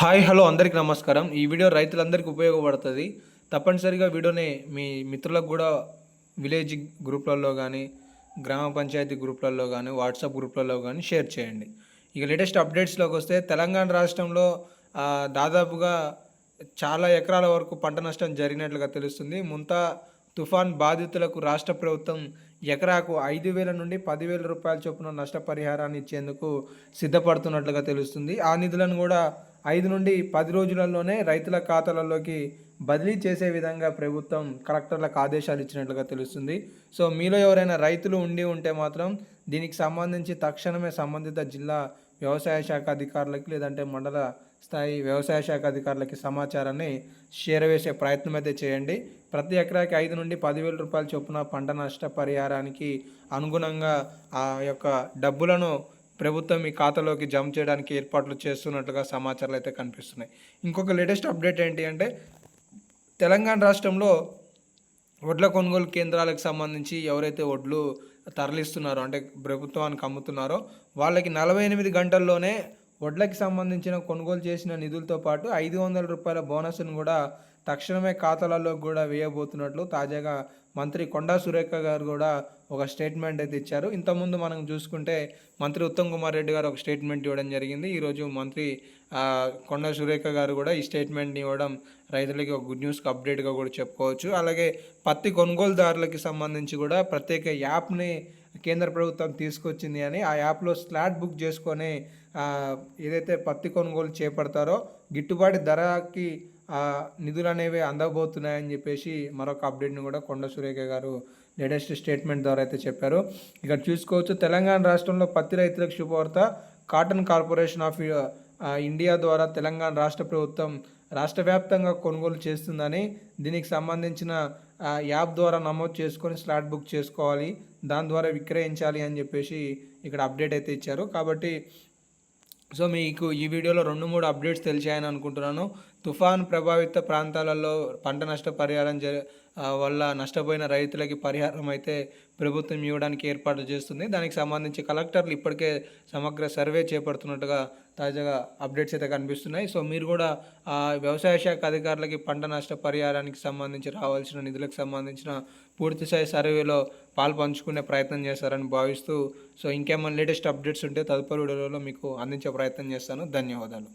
Hi hello అందరికీ నమస్కారం. ఈ వీడియో రైతులందరికీ ఉపయోగపడుతుంది. తప్పనిసరిగా వీడియోని మీ మిత్రులకు కూడా విలేజ్ గ్రూప్లలో కానీ గ్రామ పంచాయతీ గ్రూప్లలో కానీ వాట్సాప్ గ్రూప్లలో కానీ షేర్ చేయండి. ఇక లేటెస్ట్ అప్డేట్స్లోకి వస్తే తెలంగాణ రాష్ట్రంలో దాదాపుగా చాలా ఎకరాల వరకు పంట నష్టం జరిగినట్లుగా తెలుస్తుంది. ముంతా తుఫాన్ బాధితులకు రాష్ట్ర ప్రభుత్వం ఎకరాకు ఐదు వేల నుండి పదివేల రూపాయల చొప్పున నష్టపరిహారాన్ని ఇచ్చేందుకు సిద్ధపడుతున్నట్లుగా తెలుస్తుంది. ఆ నిధులను కూడా ఐదు నుండి పది రోజులలోనే రైతుల ఖాతాలలోకి బదిలీ చేసే విధంగా ప్రభుత్వం కలెక్టర్లకు ఆదేశాలు ఇచ్చినట్లుగా తెలుస్తుంది. సో మీలో ఎవరైనా రైతులు ఉండి ఉంటే మాత్రం దీనికి సంబంధించి తక్షణమే సంబంధిత జిల్లా వ్యవసాయ శాఖ అధికారులకి లేదంటే మండల స్థాయి వ్యవసాయ శాఖ అధికారులకి సమాచారాన్ని చేరవేసే ప్రయత్నం అయితే చేయండి. ప్రతి ఎకరాకి ఐదు నుండి పదివేల రూపాయల చొప్పున పంట నష్ట పరిహారానికి అనుగుణంగా ఆ యొక్క డబ్బులను ప్రభుత్వం మీ ఖాతాలోకి జమ చేయడానికి ఏర్పాట్లు చేస్తున్నట్లుగా సమాచారాలు అయితే కనిపిస్తున్నాయి. ఇంకొక లేటెస్ట్ అప్డేట్ ఏంటి అంటే తెలంగాణ రాష్ట్రంలో వడ్ల కొనుగోలు కేంద్రాలకు సంబంధించి ఎవరైతే వడ్లు తరలిస్తున్నారో అంటే ప్రభుత్వానికి అమ్ముతున్నారో వాళ్ళకి నలభై ఎనిమిది గంటల్లోనే వడ్లకి సంబంధించిన కొనుగోలు చేసిన నిధులతో పాటు ఐదు వందల రూపాయల బోనస్ను కూడా తక్షణమే ఖాతాలలో కూడా వేయబోతున్నట్లు తాజాగా మంత్రి కొండా సురేఖ గారు కూడా ఒక స్టేట్మెంట్ అయితే ఇచ్చారు. ఇంతకుముందు మనం చూసుకుంటే మంత్రి ఉత్తమ్ కుమార్ రెడ్డి గారు ఒక స్టేట్మెంట్ ఇవ్వడం జరిగింది. ఈరోజు మంత్రి కొండా సురేఖ గారు కూడా ఈ స్టేట్మెంట్ని ఇవ్వడం రైతులకి ఒక గుడ్ న్యూస్కి అప్డేట్గా కూడా చెప్పుకోవచ్చు. అలాగే పత్తి కొనుగోలుదారులకి సంబంధించి కూడా ప్రత్యేక యాప్ని కేంద్ర ప్రభుత్వం తీసుకొచ్చింది అని ఆ యాప్లో స్లాట్ బుక్ చేసుకొని ఏదైతే పత్తి కొనుగోలు చేపడతారో గిట్టుబాటు ధరకి నిధులు అనేవి అందబోతున్నాయని చెప్పేసి మరొక అప్డేట్ని కూడా కొండ సురేఖ గారు లేటెస్ట్ స్టేట్మెంట్ ద్వారా అయితే చెప్పారు. ఇక్కడ చూసుకోవచ్చు తెలంగాణ రాష్ట్రంలో పత్తి రైతులకు శుభవార్త. కాటన్ కార్పొరేషన్ ఆఫ్ ఇండియా ద్వారా తెలంగాణ రాష్ట్ర ప్రభుత్వం రాష్ట్ర వ్యాప్తంగా కొనుగోలు చేస్తుందని దీనికి సంబంధించిన యాప్ ద్వారా నమోదు చేసుకొని స్లాట్ బుక్ చేసుకోవాలి. దాని ద్వారా విక్రయించాలి అని చెప్పేసి ఇక్కడ అప్డేట్ అయితే ఇచ్చారు. కాబట్టి సో మీకు ఈ వీడియోలో రెండు మూడు అప్డేట్స్ తెలిసాయని అనుకుంటున్నాను. తుఫాన్ ప్రభావిత ప్రాంతాలలో పంట నష్ట పరిహారం జరి వల్ల నష్టపోయిన రైతులకి పరిహారం అయితే ప్రభుత్వం ఇవ్వడానికి ఏర్పాట్లు చేస్తుంది. దానికి సంబంధించి కలెక్టర్లు ఇప్పటికే సమగ్ర సర్వే చేపడుతున్నట్టుగా తాజాగా అప్డేట్స్ అయితే కనిపిస్తున్నాయి. సో మీరు కూడా ఆ వ్యవసాయ శాఖ అధికారులకి పంట నష్ట పరిహారానికి సంబంధించి రావాల్సిన నిధులకు సంబంధించిన పూర్తిస్థాయి సర్వేలో పాల్పంచుకునే ప్రయత్నం చేస్తారని భావిస్తూ సో ఇంకేమైనా లేటెస్ట్ అప్డేట్స్ ఉంటే తదుపరి వీడియోలో మీకు అందించే ప్రయత్నం చేస్తాను. ధన్యవాదాలు.